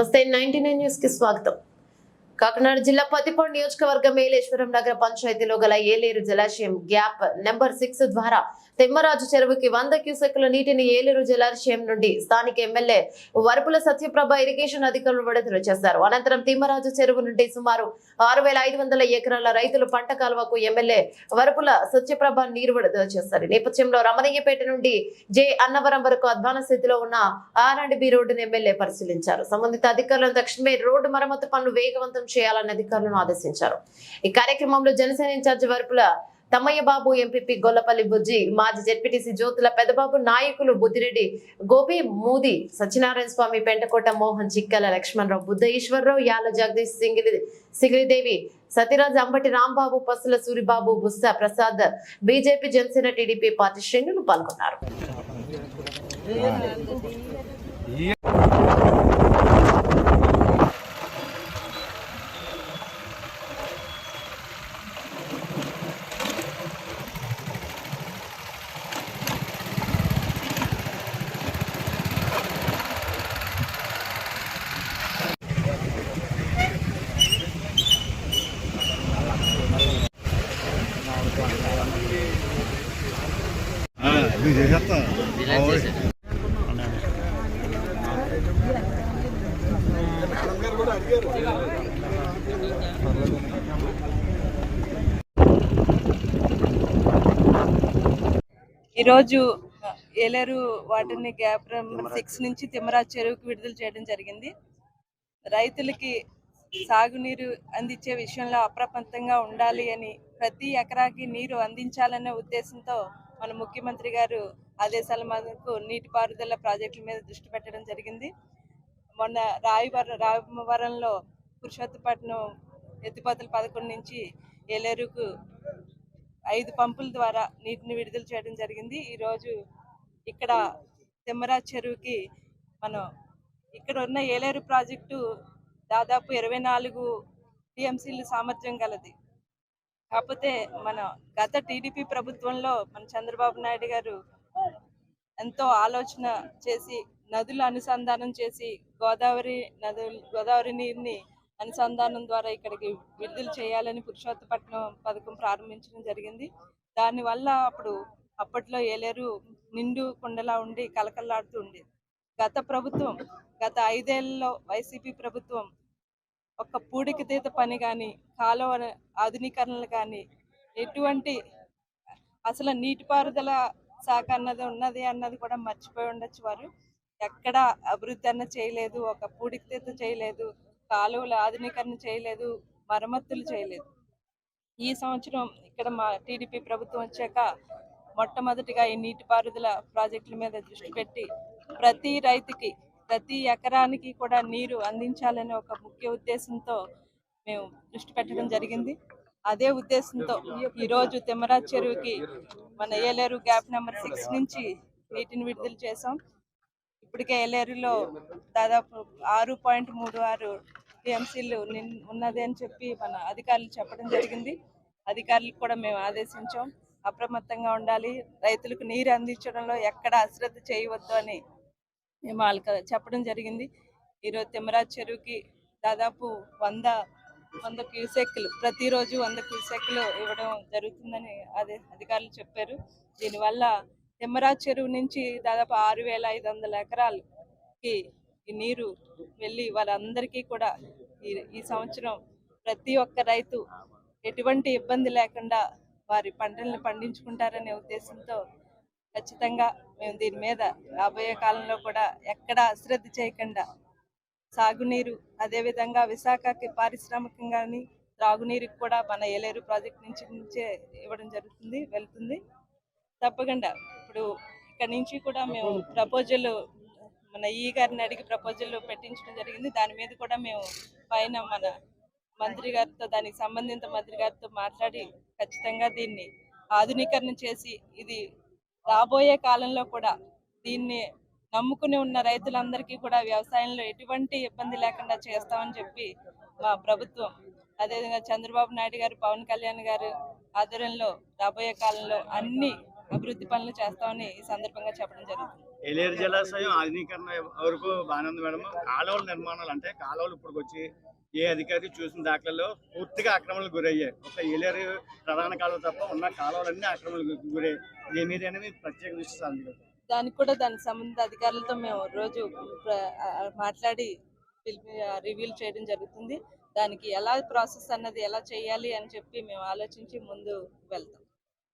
నమస్తే ninety nine న్యూస్కి స్వాగతం. కాకినాడ జిల్లా పతిపాడు నియోజకవర్గం ఏలేశ్వరం నగర పంచాయతీలో గల ఏలేరు జలాశయం గ్యాప్ నెంబర్ సిక్స్ ద్వారా తిమ్మరాజు చెరువుకి వంద క్యూసెక్కుల నీటిని ఏలూరు జలాశయం నుండి స్థానిక ఎమ్మెల్యే వరపుల సత్యప్రభ ఇరిగేషన్ అధికారులు విడుదల చేశారు. అనంతరం తిమ్మరాజు చెరువు నుండి సుమారు ఆరు వేల ఐదు వందల ఎకరాల రైతులు పంట కాలువకు ఎమ్మెల్యే వరపుల సత్యప్రభ నీరు విడుదల చేశారు. నేపథ్యంలో రమణయ్యపేట నుండి జే అన్నవరం వరకు అధ్వాన స్థితిలో ఉన్న ఆర్ అండ్ బి రోడ్డును ఎమ్మెల్యే పరిశీలించారు. సంబంధిత అధికారులను తక్షణమే రోడ్డు మరమ్మతు పనులు వేగవంతం చేయాలని అధికారులను ఆదేశించారు. ఈ కార్యక్రమంలో Janasena in charge Varapula Tammayyababu MPP Gollapalli Bujji మాజీ జెడ్పీటీసీ జ్యోతుల పెద్దబాబు నాయకులు బుద్ధిరెడ్డి గోపి మూది సత్యనారాయణ స్వామి Pentakota Mohan చిక్కల Lakshmanarao Buddha Eswararao Yala Jagadish Singili Sigiridevi Satiraj Ambati Rambabu Pasula Suribabu Bussa Prasad BJP Janasena TDP party శ్రేణులు పాల్గొన్నారు ఇది చేసేస్తా ఈరోజు ఏలేరు వాటర్ని గ్యాప్ నెంబర్ సిక్స్ నుంచి తిమ్మరాజ్ చెరువుకి విడుదల చేయడం జరిగింది. రైతులకి సాగునీరు అందించే విషయంలో అప్రమత్తంగా ఉండాలి అని ప్రతి ఎకరాకి నీరు అందించాలనే ఉద్దేశంతో మన ముఖ్యమంత్రి గారు ఆదేశాల మేరకు నీటిపారుదల ప్రాజెక్టుల మీద దృష్టి పెట్టడం జరిగింది. మొన్న రాయవరం రామవరంలో పురుషోత్తపట్నం ఎత్తిపోతల పథకం నుంచి ఏలేరుకు ఐదు పంపుల ద్వారా నీటిని విడుదల చేయడం జరిగింది. ఈరోజు ఇక్కడ తిమ్మరాజ్ చెరువుకి మనం ఇక్కడ ఉన్న ఏలేరు ప్రాజెక్టు దాదాపు ఇరవై నాలుగు టీఎంసీలు సామర్థ్యం గలది. కాకపోతే మన గత టీడీపీ ప్రభుత్వంలో మన చంద్రబాబు నాయుడు గారు ఎంతో ఆలోచన చేసి నదులు అనుసంధానం చేసి గోదావరి నదులు గోదావరి నీరుని అనుసంధానం ద్వారా ఇక్కడికి విడుదల చేయాలని పురుషోత్తపట్నం పథకం ప్రారంభించడం జరిగింది. దానివల్ల అప్పుడు అప్పట్లో ఏలేరు నిండు కుండలా ఉండి కలకల్లాడుతూ ఉండేది. గత ప్రభుత్వం గత ఐదేళ్ళలో వైసీపీ ప్రభుత్వం ఒక పూడికి తీత పని కానీ కాలువ ఆధునీకరణలు కానీ ఎటువంటి అసలు నీటిపారుదల శాఖ అన్నది ఉన్నది అన్నది కూడా మర్చిపోయి ఉండొచ్చు వారు. ఎక్కడ అభివృద్ధి అన్న చేయలేదు ఒక పూడికి తీత చేయలేదు కాలువల ఆధునీకరణ చేయలేదు మరమ్మతులు చేయలేదు. ఈ సంవత్సరం ఇక్కడ మా టీడీపీ ప్రభుత్వం వచ్చాక మొట్టమొదటిగా ఈ నీటిపారుదల ప్రాజెక్టుల మీద దృష్టి పెట్టి ప్రతి రైతుకి ప్రతి ఎకరానికి కూడా నీరు అందించాలనే ఒక ముఖ్య ఉద్దేశంతో మేము దృష్టి పెట్టడం జరిగింది. అదే ఉద్దేశంతో ఈరోజు తిమ్మరాజ్ చెరువుకి మన ఏలేరు గ్యాప్ నెంబర్ సిక్స్ నుంచి నీటిని విడుదల చేసాం ఇప్పటికే ఏలేరులో దాదాపు ఆరు పాయింట్ మూడు ఆరు టీఎంసీలు ఉన్నది అని చెప్పి మన అధికారులు చెప్పడం జరిగింది. అధికారులకు కూడా మేము ఆదేశించాం. అప్రమత్తంగా ఉండాలి. రైతులకు నీరు అందించడంలో ఎక్కడ అశ్రద్ధ చేయవద్దు అని మేము వాళ్ళకి చెప్పడం జరిగింది. ఈరోజు తిమ్మరాజ్ చెరువుకి దాదాపు వంద వంద క్యూసెక్లు ప్రతిరోజు వంద క్యూసెక్లు ఇవ్వడం జరుగుతుందని అదే అధికారులు చెప్పారు. దీనివల్ల తిమ్మరాజ్ చెరువు నుంచి దాదాపు ఆరు వేల ఐదు వందల ఎకరాలకి ఈ నీరు వెళ్ళి వాళ్ళందరికీ కూడా ఈ ఈ సంవత్సరం ప్రతి ఒక్క రైతు ఎటువంటి ఇబ్బంది లేకుండా వారి పంటలను పండించుకుంటారనే ఉద్దేశంతో ఖచ్చితంగా మేము దీని మీద రాబోయే కాలంలో కూడా ఎక్కడ అశ్రద్ధ చేయకుండా సాగునీరు అదేవిధంగా విశాఖకి పారిశ్రామికంగాని త్రాగునీరుకి కూడా మన ఏలేరు ప్రాజెక్ట్ నుంచి నుంచే ఇవ్వడం జరుగుతుంది వెళ్తుంది. తప్పకుండా ఇప్పుడు ఇక్కడ నుంచి కూడా మేము ప్రపోజల్ మన ఈ గారిని అడిగి ప్రపోజల్ పెట్టించడం జరిగింది. దాని మీద కూడా మేము పైన మన మంత్రి గారితో దానికి సంబంధిత మంత్రి గారితో మాట్లాడి ఖచ్చితంగా దీన్ని ఆధునీకరణ చేసి ఇది రాబోయే కాలంలో కూడా దీన్ని నమ్ముకుని ఉన్న రైతులందరికీ కూడా వ్యవసాయంలో ఎటువంటి ఇబ్బంది లేకుండా చేస్తామని చెప్పి మా ప్రభుత్వం అదేవిధంగా చంద్రబాబు నాయుడు గారు పవన్ కళ్యాణ్ గారు ఆధ్వర్యంలో రాబోయే కాలంలో అన్ని అభివృద్ధి పనులు చేస్తామని ఈ సందర్భంగా చెప్పడం జరుగుతుంది. ఏలేరు జలాశయం ఆధునీకరణ వరకు బాగానే ఉంది మేడం. కాలువల నిర్మాణాలు అంటే కాలువలు ఇప్పుడు వచ్చి ఏ అధికారి చూసిన దాఖలలో పూర్తిగా ఆక్రమణలు గురయ్యాయి. ఒక ఏలేరు ప్రధాన కాలువ తప్ప ఉన్న కాలువలన్నీ ఆక్రమణలకు గురయ్యాయి. దీని మీద అనేది ప్రత్యేక దృష్టి సాధించారు దానికి కూడా దాని సంబంధిత అధికారులతో మేము రోజు మాట్లాడి రివ్యూలు చేయడం జరుగుతుంది. దానికి ఎలా ప్రాసెస్ అన్నది ఎలా చేయాలి అని చెప్పి మేము ఆలోచించి ముందు వెళ్తాం.